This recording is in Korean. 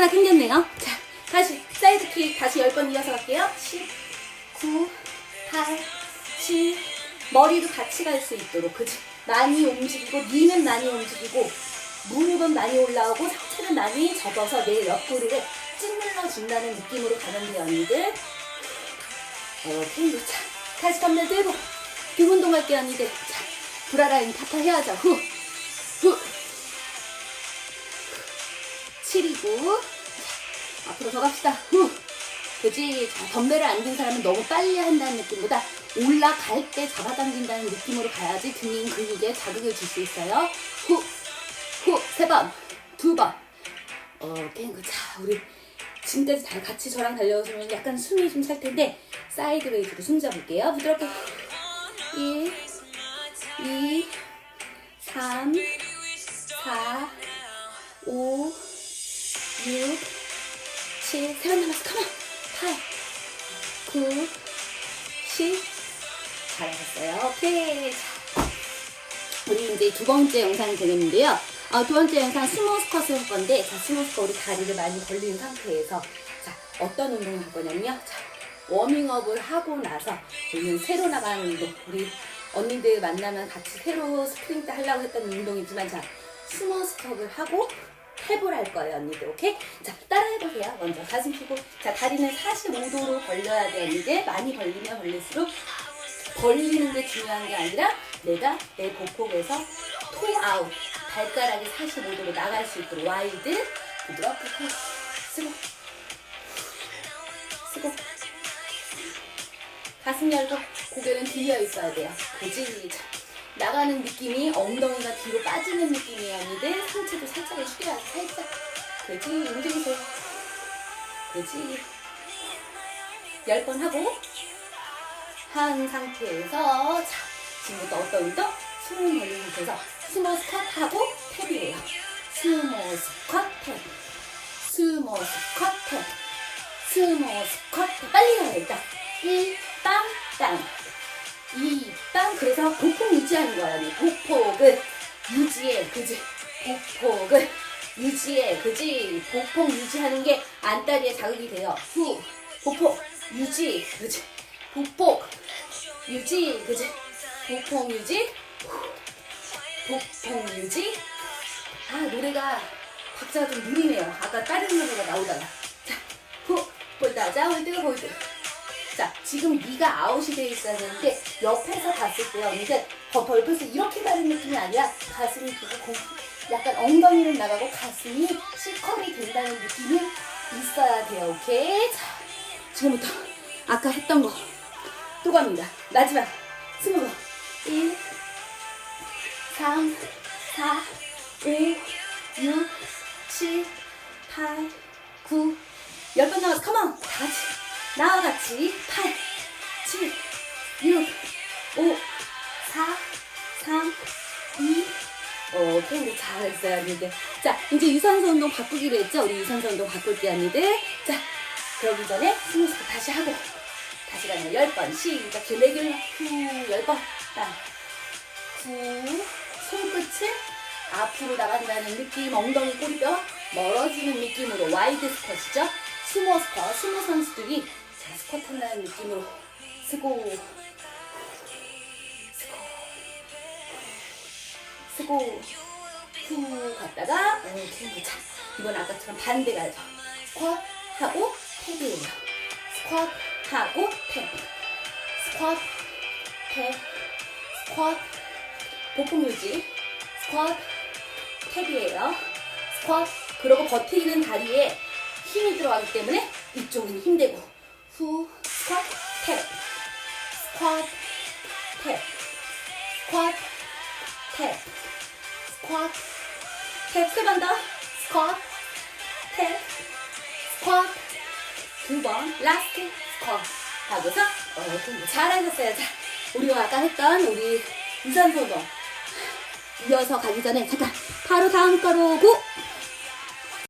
하나 끊겼네요. 자, 다시 사이드 킥 다시 10번 이어서 갈게요. 10, 9, 8, 7 머리도 같이 갈 수 있도록 그지? 많이 움직이고 니는 많이 움직이고 무릎은 많이 올라오고 상체는 많이 접어서 내 옆구리를 찌눌러 준다는 느낌으로 가면 돼요 언니들. 오케이 자 다시 덤벨 들고 등 운동할게요 언니들. 자 브라라인 타타 해야죠. 후 후. 7이고 앞으로 더 갑시다. 후. 그지? 자, 덤벨을 안 든 사람은 너무 빨리 한다는 느낌보다 올라갈 때 잡아당긴다는 느낌으로 가야지 등인 근육에 자극을 줄 수 있어요. 후, 후, 세 번, 두 번. 오케이, 그, 자, 우리 지금까지 다 같이 저랑 달려오시면 약간 숨이 좀 찰 텐데, 사이드 웨이트로 숨 잡을게요. 부드럽게. 1, 2, 3, 4, 세번 남았어. 컴온. 8, 9, 10. 잘하셨어요. 오케이. 자, 우리 이제 두 번째 영상이 되겠는데요. 아, 두 번째 영상 스모 스쿼트 할 건데, 자, 스모 스쿼트 우리 다리를 많이 벌린 상태에서, 자, 어떤 운동을 할 거냐면요. 자, 워밍업을 하고 나서, 우리는 새로 나가는 운동, 우리 언니들 만나면 같이 새로 스프린트 하려고 했던 운동이지만, 자, 스모 스쿼트를 하고, 할 거예요, 언니들. 오케이? 자, 따라해보세요. 먼저 가슴 펴고. 자, 다리는 45도로 벌려야 돼, 언니들. 많이 벌리면 벌릴수록 벌리는 게 중요한 게 아니라 내가 내 보폭에서 토 아웃. 발가락이 45도로 나갈 수 있도록 와이드. 부드럽게 펴. 쓰고. 쓰고. 가슴 열고 고개는 들려 있어야 돼요. 자, 나가는 느낌이 엉덩이가 뒤로 빠지는 느낌이에요, 언니들. 상체도 살짝 숙여야 돼, 살짝. 그지? 움직이세요. 그지? 열 번 하고, 한 상태에서, 자, 지금부터 어떤 운동? 숨을 벌린 상태에서 스모 스쿼트하고 탭이에요. 스모 스쿼트, 스모 스쿼트, 스모 스쿼트. 빨리 가요, 일단. 1, 빵, 땅. 이 땅 그래서 보폭 유지하는 거야. 이 보폭을 유지해, 그지? 보폭을 유지해, 그지? 보폭 유지하는 게 안다리에 자극이 돼요. 후, 보폭 유지, 그지? 보폭 유지, 그지? 보폭 유지, 후, 보폭 유지. 아 노래가 박자가 좀 느리네요. 아까 다른 노래가 나오다가 자, 후, 홀다자, 홀드, 홀드. 자, 지금 네가 아웃이 돼 있어야 되는데 옆에서 봤을 때 언니들 더 벌프에서 이렇게 가는 느낌이 아니라 가슴이 두고 공, 약간 엉덩이는 나가고 가슴이 C컵이 된다는 느낌이 있어야 돼요. 오케이? 자, 지금부터 아까 했던 거 또 갑니다. 마지막 스무 번. 1, 3, 4, 5, 6, 7, 8, 9, 10번 남았어. 컴온! 다 같이. 나와 같이 8, 7, 6, 5, 4, 3, 2, 오, 탱고 잘했어요, 언니들. 자, 이제 유산소 운동 바꾸기로 했죠? 우리 유산소 운동 바꿀게요, 언니들. 자, 그러기 전에 스무스크 다시 하고, 다시 거 10번. 시작. 레귤러 후, 10번. 땅. 후, 손끝을 앞으로 나간다는 느낌, 엉덩이 꼬리뼈 멀어지는 느낌으로 와이드 스쿼트죠? 스모 스쿼트, 스모 선수들이 자, 스쿼트 한다는 느낌으로 쓰고, 쓰고, 후 갔다가, 오케이, 자, 이번 아까처럼 반대 가죠. 스쿼트 하고 탭이에요. 스쿼트 하고 탭. 스쿼트, 탭, 스쿼트, 보폭 유지, 스쿼트, 탭이에요. 스쿼트, 그리고 버티는 다리에 힘이 들어가기 때문에 이쪽은 힘대고 후 스쿼트 탭. 스쿼트 탭. 스쿼트 탭. 스쿼트 탭 세번 더. 스쿼트 탭. 스쿼트. 두 번. 라스트 스쿼트. 하고서 어, 좀 잘하셨어요. 자 우리가 아까 했던 우리 유산소 운동 이어서 가기 전에 잠깐 바로 다음 거로 고